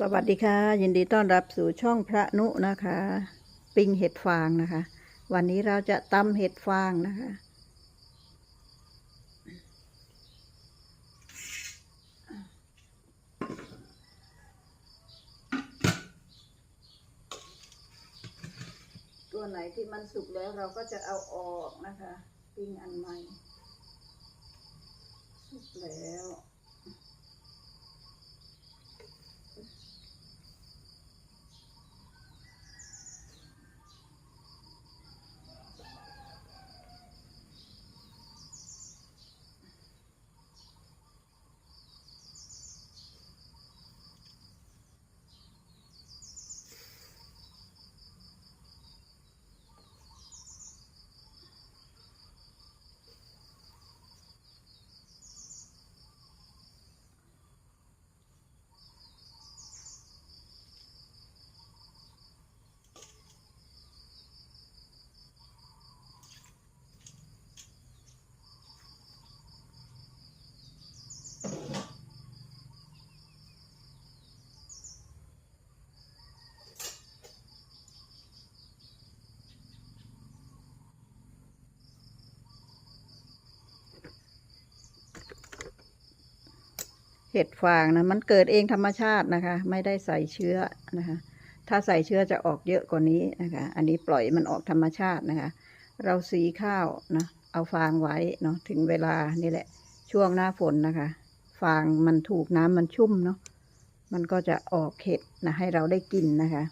สวัสดีค่ะ ยินดีต้อนรับสู่ช่องพระนุนะคะ ปิ้งเห็ดฟางนะคะ วันนี้เราจะตำเห็ดฟางนะคะ ตัวไหนที่มันสุกแล้วเราก็จะเอาออกนะคะ ปิ้งอันใหม่ สุกแล้ว เห็ดฟางนะมันเกิดเองธรรมชาตินะคะ ไม่ได้ใส่เชื้อนะคะ ถ้าใส่เชื้อจะออกเยอะกว่านี้นะคะ อันนี้ปล่อยมันออกธรรมชาตินะคะ เราสีข้าวนะเอาฟางไว้เนาะถึงเวลานี่แหละ ช่วงหน้าฝนนะคะ ฟางมันถูกน้ำมันชุ่มเนาะมันก็จะออกเห็ดนะให้เราได้กินนะคะ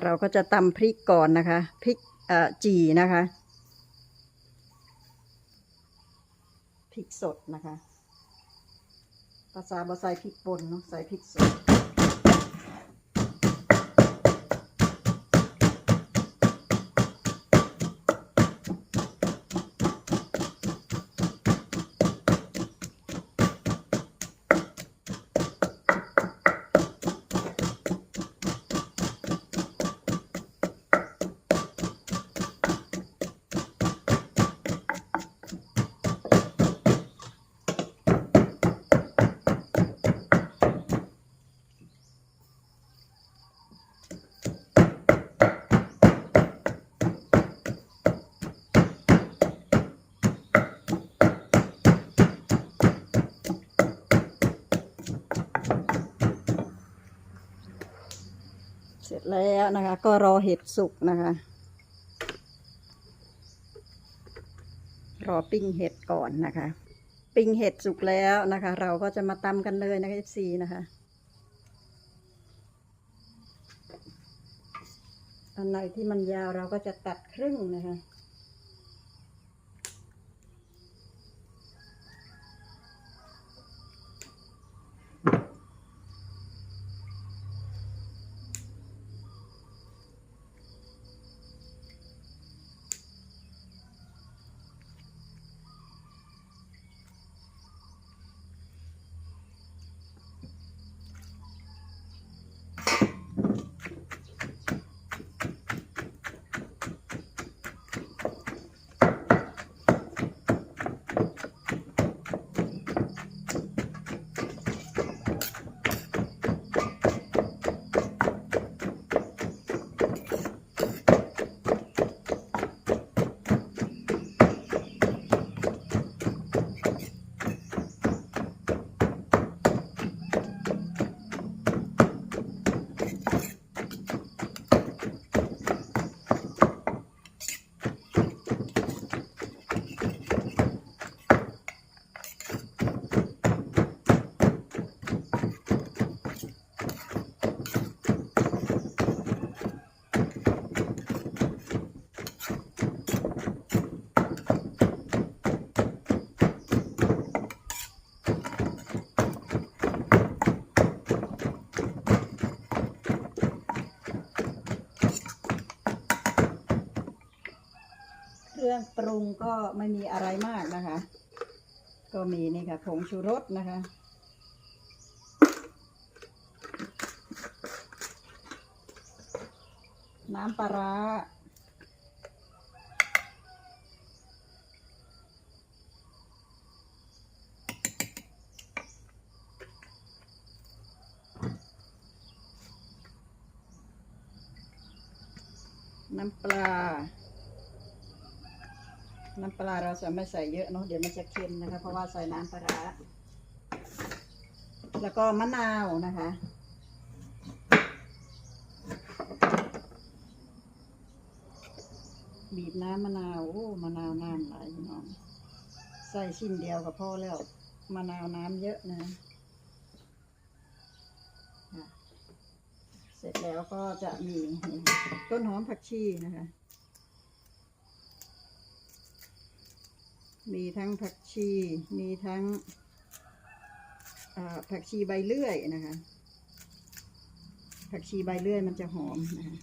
เราก็จะตำพริกก่อนนะคะ พริกจีนะคะ พริกสดนะคะ ภาษาบาใส่พริกป่นเนาะใส่พริกสด ร็จแล้วนะคะ ก็รอเห็ดสุกนะคะ รอปิ้งเห็ดก่อนนะคะ ปิ้งเห็ดสุกแล้วนะคะ เราก็จะมาตำกันเลยนะคะ FC นะคะอันไหนที่มันยาวเราก็จะตัดครึ่งนะคะ รื่องปรุงก็ไม่มีอะไรมากนะคะ ก็มีนี่ค่ะผงชูรสนะคะน้ำปลาร้าน้ำปลา น้ำปลาเราจะไม่ใส่เยอะเนาะเดี๋ยวมันจะเค็มนะคะ เพราะว่าใส่น้ำปลาแล้วก็มะนาวนะคะบีบน้ำมะนาวโอ้มะนาวน้ำไหลน้องใส่ชิ้นเดียวก็พอแล้วมะนาวน้ำเยอะนะเสร็จแล้วก็จะมีต้นหอมผักชีนะคะ มีทั้งผักชี มีทั้งผักชีใบเลื่อยนะคะ ผักชีใบเลื่อยมันจะหอมนะคะ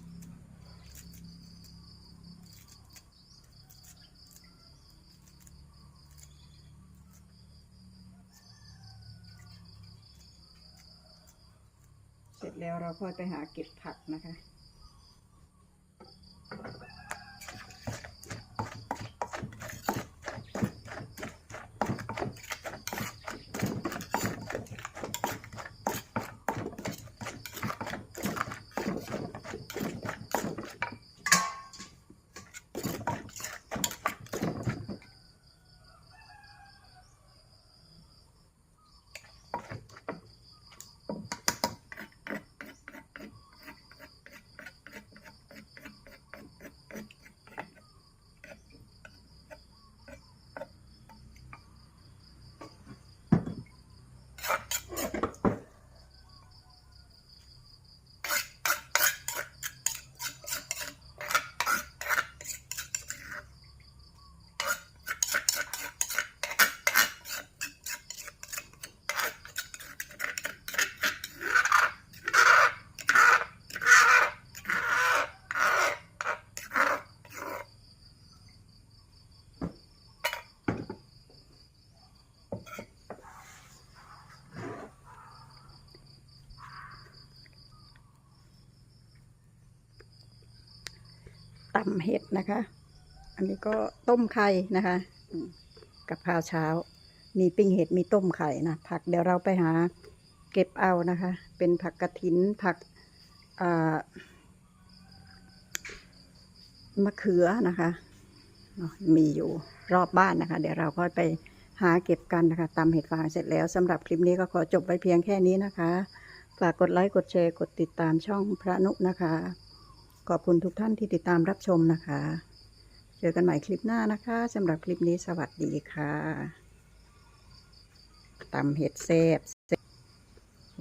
เสร็จแล้วเราค่อยไปหาเก็บผักนะคะ ตำเห็ดนะคะ อันนี้ก็ต้มไข่นะคะ กับข้าวเช้า มีปิ้งเห็ดมีต้มไข่นะผักเดี๋ยวเราไปหาเก็บเอานะคะ เป็นผักกระถินผักมะเขือนะคะเนาะมีอยู่รอบบ้านนะคะ เดี๋ยวเราก็ไปหาเก็บกันนะคะตำเห็ดฟางเสร็จแล้วสำหรับคลิปนี้ก็ขอจบไว้เพียงแค่นี้นะคะ ฝากกดไลค์กดแชร์กดติดตามช่องพระนุนะคะ ขอบคุณทุกท่านที่ติดตามรับชมนะคะ เจอกันใหม่คลิปหน้านะคะสำหรับคลิปนี้สวัสดีค่ะตำเห็ดแซบ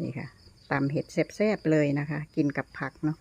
นี่ค่ะตำเห็ดแซบๆเลยนะคะ กินกับผักเนาะ